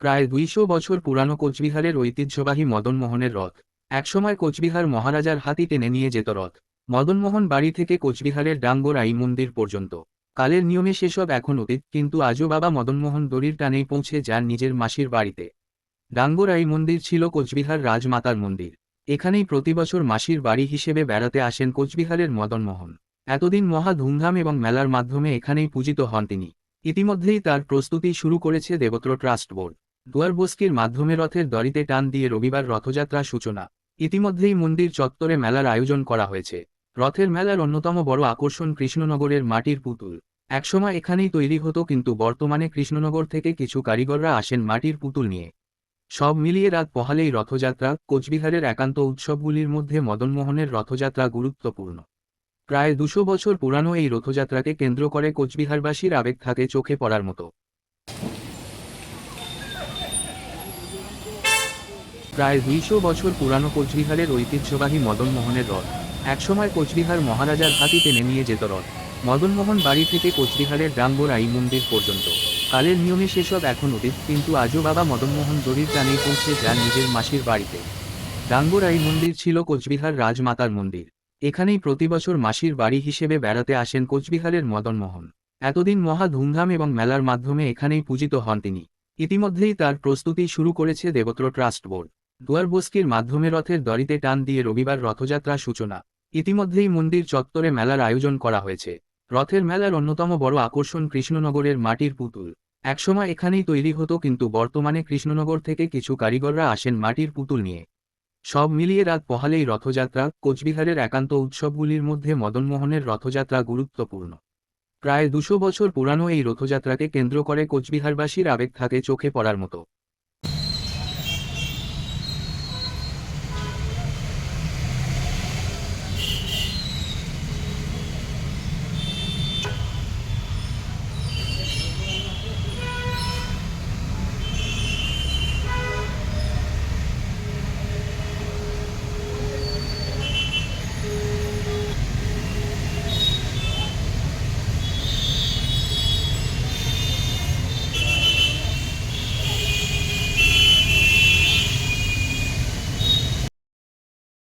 প্রায় দুইশো বছর পুরানো কোচবিহারের ঐতিহ্যবাহী মদনমোহনের রথ। একসময় কোচবিহার মহারাজার হাতি টেনে নিয়ে যেত রথ। মদনমোহন বাড়ি থেকে কোচবিহারের ডাঙ্গোরাই মন্দির পর্যন্ত। কালের নিয়মে সেসব এখন অতীত, কিন্তু আজও বাবা মদনমোহন দড়ির টানেই পৌঁছে যান নিজের মাসির বাড়িতে। ডাঙ্গোরাই মন্দির ছিল কোচবিহার রাজমাতার মন্দির। এখানেই প্রতিবছর মাসির বাড়ি হিসেবে বেড়াতে আসেন কোচবিহারের মদনমোহন। এতদিন মহা ধুমধাম এবং মেলার মাধ্যমে এখানেই পূজিত হন তিনি। ইতিমধ্যেই তার প্রস্তুতি শুরু করেছে দেবত্র ট্রাস্ট বোর্ড। দুয়ারবস্কির মাধ্যমে রথের দড়িতে টান দিয়ে রবিবার রথযাত্রা সূচনা। ইতিমধ্যেই মন্দির চত্বরে মেলার আয়োজন করা হয়েছে। রথের মেলার অন্যতম বড় আকর্ষণ কৃষ্ণনগরের মাটির পুতুল। একসময় এখানেই তৈরি হতো, কিন্তু বর্তমানে কৃষ্ণনগর থেকে কিছু কারিগররা আসেন মাটির পুতুল নিয়ে। সব মিলিয়ে রাত পহালেই রথযাত্রা কোচবিহারের একান্ত উৎসবগুলির মধ্যে মদনমোহনের রথযাত্রা গুরুত্বপূর্ণ। প্রায় দুশো বছর পুরানো এই রথযাত্রাকে কেন্দ্র করে কোচবিহারবাসীর আবেগ থাকে চোখে পড়ার মতো। প্রায় দুইশো বছর পুরানো কোচবিহারের ঐতিহ্যবাহী মদনমোহনের রথ। একসময় কোচবিহার মহারাজার হাতি টেনে নিয়ে যেত রথ। মদনমোহন বাড়ি থেকে কোচবিহারের ডাঙ্গোরাই মন্দির পর্যন্ত। কালের নিয়মে সেসব এখন অতীত, কিন্তু আজও বাবা মদনমোহন দড়ির টানেই পৌঁছে যান নিজের মাসির বাড়িতে। ডাঙ্গোরাই মন্দির ছিল কোচবিহার রাজমাতার মন্দির। এখানেই প্রতিবছর মাসির বাড়ি হিসেবে বেড়াতে আসেন কোচবিহারের মদনমোহন। এতদিন মহা ধুমধাম এবং মেলার মাধ্যমে এখানেই পূজিত হন তিনি। ইতিমধ্যেই তার প্রস্তুতি শুরু করেছে দেবত্র ট্রাস্ট বোর্ড। দুয়ারবস্কির মাধ্যমে রথের দড়িতে টান দিয়ে রবিবার রথযাত্রা সূচনা। ইতিমধ্যেই মন্দির চত্বরে মেলার আয়োজন করা হয়েছে। রথের মেলার অন্যতম বড় আকর্ষণ কৃষ্ণনগরের মাটির পুতুল। একসময় এখানেই তৈরি হতো, কিন্তু বর্তমানে কৃষ্ণনগর থেকে কিছু কারিগররা আসেন মাটির পুতুল নিয়ে। সব মিলিয়ে রাত পহালেই রথযাত্রা, কোচবিহারের একান্ত উৎসবগুলির মধ্যে মদনমোহনের রথযাত্রা গুরুত্বপূর্ণ। প্রায় দুশো বছর পুরানো এই রথযাত্রাকে কেন্দ্র করে কোচবিহারবাসীর আবেগ থাকে চোখে পড়ার মতো।